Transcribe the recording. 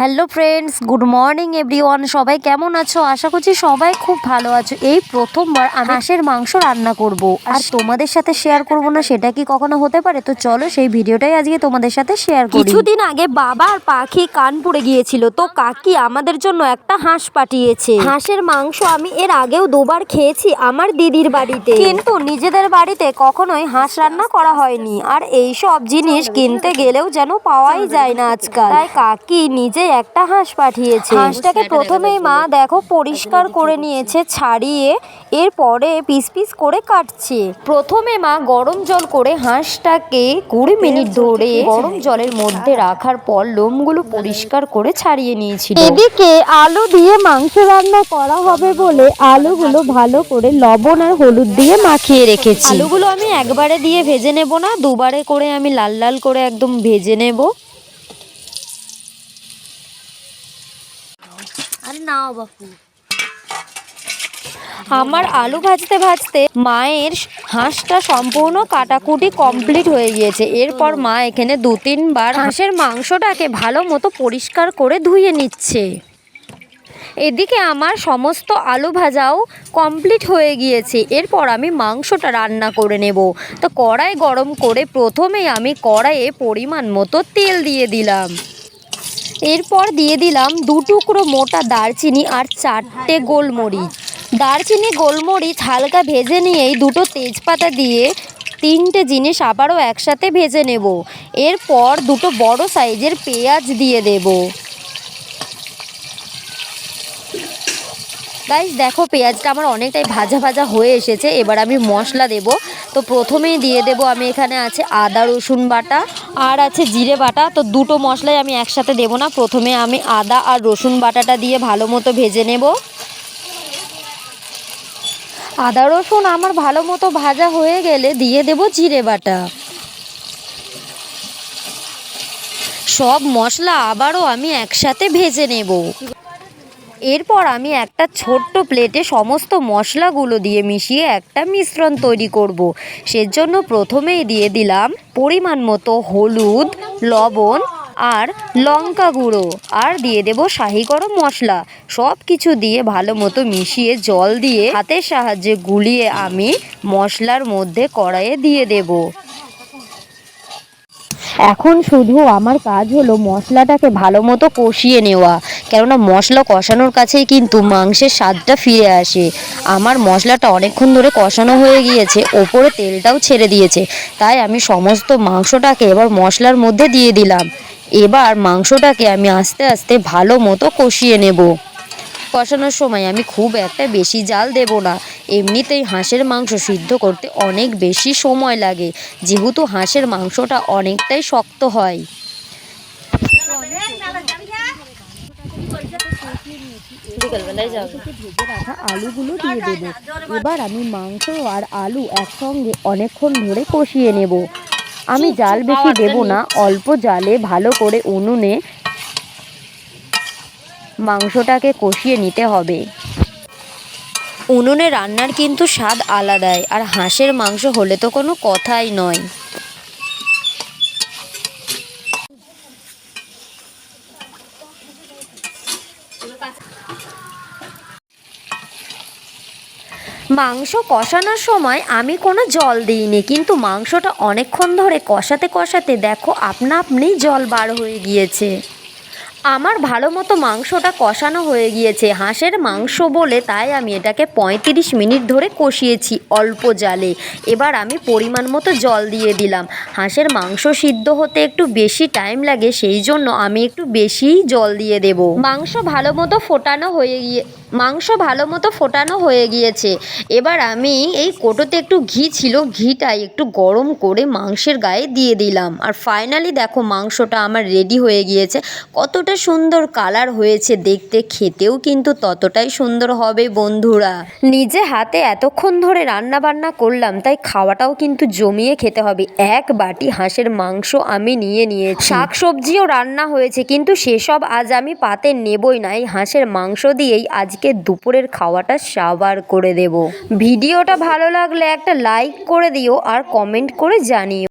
Hello friends good morning everyone সবাই কেমন আছো? আশা করছি সবাই খুব ভালো আছো। এই প্রথমবার আমি হাঁসের মাংস রান্না করব। আর তোমাদের সাথে শেয়ার করব না, সেটা কি কখনো হতে পারে? তো চলো সেই ভিডিওটাই আজকে তোমাদের সাথে শেয়ার করি। কিছুদিন আগে বাবা আর পাখি কানপুরে গিয়েছিল, তো কাকি আমাদের জন্য একটা হাঁস পাঠিয়েছে। হাঁসের মাংস আমি এর আগেও দুবার খেয়েছি আমার দিদির বাড়িতে। কিন্তু নিজেদের বাড়িতে কখনোই হাঁস রান্না করা হয়নি। আর এই সব জিনিস কিনতে গেলেও যেন পাওয়াই যায় না আজকাল। তাই কাকি নিজে একটা হাঁস পাঠিয়েছে। হাঁসটাকে প্রথমেই মা দেখো পরিষ্কার করে নিয়েছে ছাড়িয়ে এরপরে পিস পিস করে কাটছে। প্রথমে মা গরম জল করে হাঁসটাকে কুড়ি মিনিট ধরে গরম জলের মধ্যে রাখার পর লোমগুলো পরিষ্কার করে ছাড়িয়ে নিয়েছিল। এদিকে আলু দিয়ে মাংস রান্না করা হবে বলে আলুগুলো ভালো করে লবণ আর হলুদ দিয়ে মাখিয়ে রেখেছি। আলুগুলো আমি একবারে দিয়ে ভেজে নেব না দুবারে করে আমি লাল লাল করে একদম ভেজে নেব। নাও বাপু। আমার আলু ভাজতে ভাজতে মায়ের হাঁসটা সম্পূর্ণ কাটাকুটি কমপ্লিট হয়ে গিয়েছে। এরপর মা এখানে দু তিনবার হাঁসের মাংসটাকে ভালো মতো পরিষ্কার করে ধুয়ে নিচ্ছে। এদিকে আমার সমস্ত আলু ভাজাও কমপ্লিট হয়ে গিয়েছে। এরপর আমি মাংসটা রান্না করে নেব। তো কড়াই গরম করে প্রথমেই আমি কড়াইয়ে পরিমাণ মতো তেল দিয়ে দিলাম। এরপর দিয়ে দিলাম দু টুকরো মোটা দারচিনি আর চারটে গোলমরিচ। দারচিনি, গোলমরিচ হালকা ভেজে নিয়েই দুটো তেজপাতা দিয়ে তিনটে জিনিস আবারও একসাথে ভেজে নেব। এরপর দুটো বড় সাইজের পেঁয়াজ দিয়ে দেব। গাইস দেখো পেঁয়াজটা আমার অনেকটাই ভাজা ভাজা হয়ে এসেছে। এবার আমি মশলা দেব। তো প্রথমেই দিয়ে দেব আমি এখানে আছে আদা, রসুন বাটা আর আছে জিরে বাটা। তো দুটো মশলাই আমি একসাথে দেব না। প্রথমে আমি আদা আর রসুন বাটাটা দিয়ে ভালো মতো ভেজে নেব। আদা, রসুন আমার ভালো মতো ভাজা হয়ে গেলে দিয়ে দেব জিরে বাটা। সব মশলা আবারও আমি একসাথে ভেজে নেব। এরপর আমি একটা ছোট্ট প্লেটে সমস্ত মশলাগুলো দিয়ে মিশিয়ে একটা মিশ্রণ তৈরি করব। সেজন্য প্রথমেই দিয়ে দিলাম পরিমাণ মতো হলুদ, লবণ আর লঙ্কা গুঁড়ো। আর দিয়ে দেব শাহি গরম মশলা। সব কিছু দিয়ে ভালো মতো মিশিয়ে জল দিয়ে হাতের সাহায্যে গুলিয়ে আমি মশলার মধ্যে কড়াইয়ে দিয়ে দেবো। এখন শুধু আমার কাজ হলো মশলাটাকে ভালো মতো কষিয়ে নেওয়া। কেননা মশলা কষানোর কাছেই কিন্তু মাংসের স্বাদটা ফিরে আসে। আমার মশলাটা অনেকক্ষণ ধরে কষানো হয়ে গিয়েছে, ওপরে তেলটাও ছেড়ে দিয়েছে। তাই আমি সমস্ত মাংসটাকে এবার মশলার মধ্যে দিয়ে দিলাম। এবার মাংসটাকে আমি আস্তে আস্তে ভালো মতো কষিয়ে নেব। কষানোর সময় আমি খুব একটা বেশি জাল দেব না। এমনিতেই হাঁসের মাংস সিদ্ধ করতে অনেক বেশি সময় লাগে। যেহেতু হাঁসের মাংসটা অনেকটাই শক্ত হয়। আলুগুলো দিয়ে দেব। এবার আমি মাংস আর আলু একসঙ্গে অনেকক্ষণ ধরে কষিয়ে নেব। আমি জাল বেশি দেব না, অল্প জালে ভালো করে উনুনে মাংসটাকে কষিয়ে নিতে হবে। উনুনে রান্নার কিন্তু স্বাদ আলাদাই, আর হাঁসের মাংস হলে তো কোনো কথাই নয়। মাংস কষানোর সময় আমি কোনো জল দিইনি, কিন্তু মাংসটা অনেকক্ষণ ধরে কষাতে কষাতে দেখো আপনা আপনিই জল বার হয়ে গিয়েছে। আমার ভালো মতো মাংসটা কষানো হয়ে গিয়েছে, হাঁসের মাংস বলে তাই আমি এটাকে পঁয়ত্রিশ মিনিট ধরে কষিয়েছি অল্প জালে। এবার আমি পরিমাণ মতো জল দিয়ে দিলাম। হাঁসের মাংস সিদ্ধ হতে একটু বেশি টাইম লাগে, সেই জন্য আমি একটু বেশিই জল দিয়ে দেব। মাংস ভালো মতো ফোটানো হয়ে গিয়ে মাংস ভালো মতো ফোটানো হয়ে গিয়েছে। এবার আমি এই কোটোতে একটু ঘি ছিল ঘিটাই একটু গরম করে মাংসের গায়ে দিয়ে দিলাম। আর ফাইনালি দেখো মাংসটা আমার রেডি হয়ে গিয়েছে। কতটা সুন্দর কালার হয়েছে দেখতে, খেতেও কিন্তু ততটাই সুন্দর হবে বন্ধুরা। নিজে হাতে এতক্ষণ ধরে রান্না বান্না করলাম, তাই খাওয়াটাও কিন্তু জমিয়ে খেতে হবে। এক বাটি হাঁসের মাংস আমি নিয়ে নিয়েছি। শাক সবজিও রান্না হয়েছে, কিন্তু সেসব আজ আমি পাতে নেবই না। এই হাঁসের মাংস দিয়েই আজকে দুপুরের খাওয়াটা সাবার করে দেব। ভিডিওটা ভালো লাগলে একটা লাইক করে দিও আর কমেন্ট করে জানিও।